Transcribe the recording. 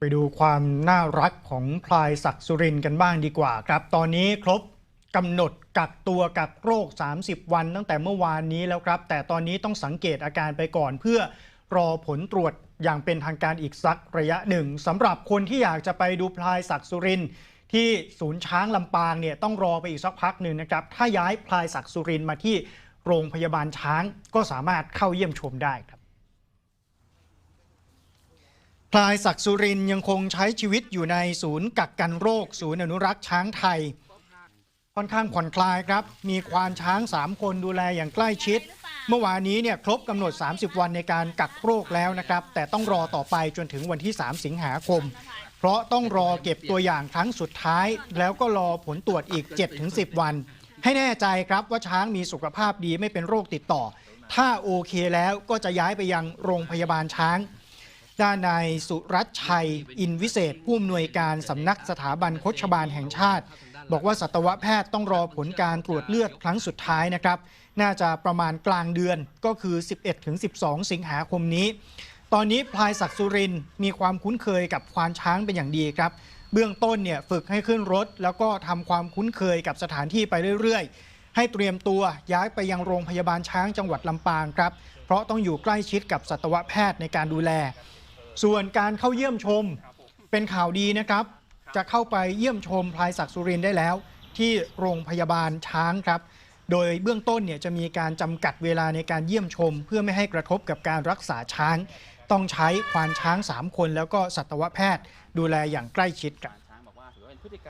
ไปดูความน่ารักของพลายศักดิ์สุรินกันบ้างดีกว่าครับ ตอนนี้ครบกำหนดกักตัวกักโรค 30 วันตั้งแต่เมื่อวานนี้แล้วครับ แต่ตอนนี้ต้องสังเกตอาการไปก่อนเพื่อรอผลตรวจอย่างเป็นทางการอีกสักระยะหนึ่งสำหรับคนที่อยากจะไปดูพลายศักดิ์สุรินที่ศูนย์ช้างลำปางเนี่ยต้องรอไปอีกสักพักหนึ่งนะครับ ถ้าย้ายพลายศักดิ์สุรินมาที่โรงพยาบาลช้างก็สามารถเข้าเยี่ยมชมได้ครับ พลายศักดิ์สุรินยังคงใช้ชีวิตอยู่ในศูนย์กักกันโรค ศูนย์อนุรักษ์ช้างไทย ค่อนข้างผ่อนคลายครับ มีควานช้าง 3 คนดูแลอย่างใกล้ชิด เมื่อวานนี้เนี่ยครบกำหนด 30 วันในการกักโรคแล้วนะครับ แต่ต้องรอต่อไปจนถึงวันที่ 3 สิงหาคม เพราะต้องรอเก็บตัวอย่างครั้งสุดท้าย แล้วก็รอผลตรวจอีก 7-10 วัน ให้แน่ใจครับว่าช้างมีสุขภาพดีไม่เป็นโรคติดต่อ ถ้าโอเคแล้วก็จะย้ายไปยังโรงพยาบาลช้าง ด้านนายสุรัชชัย อินวิเศษ ผู้อำนวยการสำนักสถาบันโคชบาลแห่งชาติ บอกว่าสัตวแพทย์ต้องรอผลการตรวจเลือดครั้งสุดท้ายนะครับ น่าจะประมาณกลางเดือนก็คือ 11-12 สิงหาคมนี้ ตอนนี้พลายศักดิ์สุรินมีความคุ้นเคยกับควานช้างเป็นอย่างดีครับ เบื้องต้นเนี่ยฝึกให้ขึ้นรถ แล้วก็ทำความคุ้นเคยกับสถานที่ไปเรื่อยๆ ให้เตรียมตัวย้ายไปยังโรงพยาบาลช้างจังหวัดลำปางครับ เพราะต้องอยู่ใกล้ชิดกับสัตวแพทย์ในการดูแล ส่วนการเข้าเยี่ยมชมเป็นข่าวดีนะครับ จะเข้าไปเยี่ยมชมพลายศักดิ์สุรินทร์ได้แล้ว ที่โรงพยาบาลช้างครับ โดยเบื้องต้นเนี่ยจะมีการจำกัดเวลาในการเยี่ยมชม เพื่อไม่ให้กระทบกับการรักษาช้าง ต้องใช้ควานช้าง 3 คน แล้วก็สัตวแพทย์ดูแลอย่างใกล้ชิดครับช้างบอกว่าถือว่าเป็นพฤติกรรม